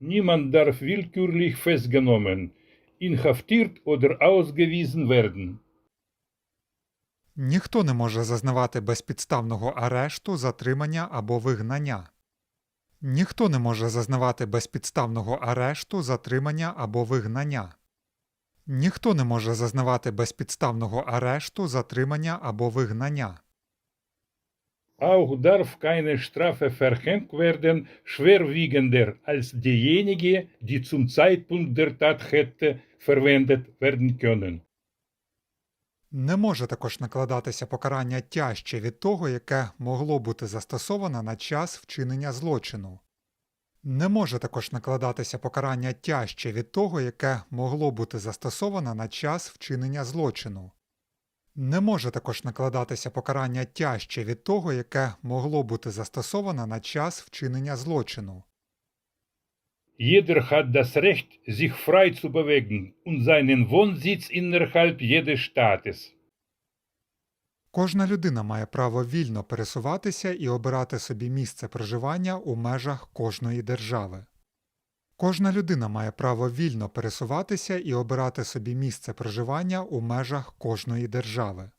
Niemand darf willkürlich festgenommen, inhaftiert oder ausgewiesen werden. Ніхто не може зазнавати безпідставного арешту, затримання або вигнання. Ніхто не може зазнавати безпідставного арешту, затримання або вигнання. Ніхто не може зазнавати безпідставного арешту, затримання або вигнання. Auch darf keine Strafe verhängt werden, schwerwiegender als diejenige, die zum Zeitpunkt der Tat hätte verwendet werden können. Не може також накладатися покарання тяжче від того, яке могло бути застосовано на час вчинення злочину. Не може також накладатися покарання тяжче від того, яке могло бути застосовано на час вчинення злочину. Не може також накладатися покарання тяжче від того, яке могло бути застосовано на час вчинення злочину. Jeder hat das Recht, sich frei zu bewegen und seinen Wohnsitz innerhalb jedes Staates. Кожна людина має право вільно пересуватися і обирати собі місце проживання у межах кожної держави. Кожна людина має право вільно пересуватися і обирати собі місце проживання у межах кожної держави.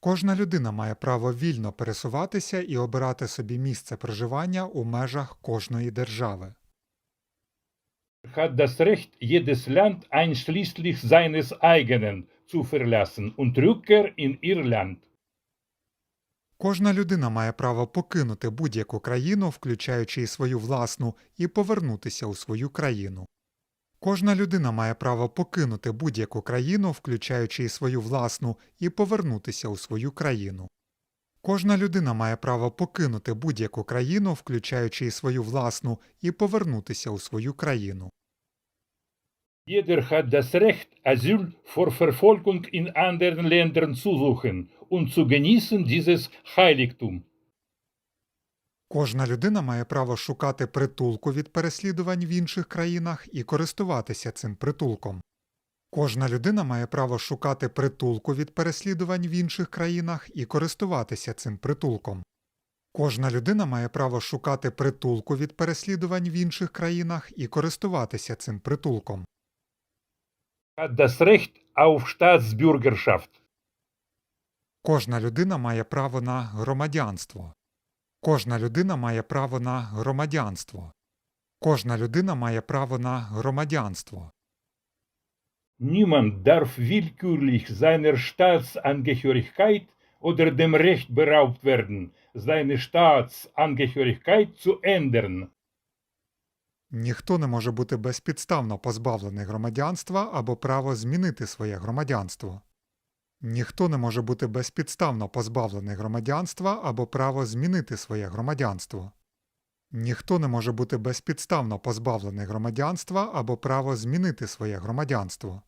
Кожна людина має право вільно пересуватися і обирати собі місце проживання у межах кожної держави. hat das Recht, jedes Land einschließlich seines eigenen zu. Кожна людина має право покинути будь-яку країну, включаючи і свою власну, і повернутися у свою країну. Кожна людина має право покинути будь-яку країну, включаючи і свою власну, і повернутися у свою країну. Кожна людина має право покинути будь-яку країну, включаючи і свою власну, і повернутися у свою країну. Jeder hat das Recht, Asyl vor Verfolgung in anderen Ländern zu suchen und zu genießen dieses Heiligtum. Кожна людина має право шукати притулку від переслідувань в інших країнах і користуватися цим притулком. Кожна людина має право шукати притулку від переслідувань в інших країнах і користуватися цим притулком. Кожна людина має право шукати притулку від переслідувань в інших країнах і користуватися цим притулком. Hat das Recht auf Staatsbürgerschaft. Кожна людина має право на громадянство. Кожна людина має право на громадянство. Кожна людина має право на громадянство. Niemand darf willkürlich seiner Staatsangehörigkeit oder dem Recht beraubt werden, seine Staatsangehörigkeit zu ändern. Ніхто не може бути безпідставно позбавлений громадянства або право змінити своє громадянство. Ніхто не може бути безпідставно позбавлений громадянства або право змінити своє громадянство. Ніхто не може бути безпідставно позбавлений громадянства або право змінити своє громадянство.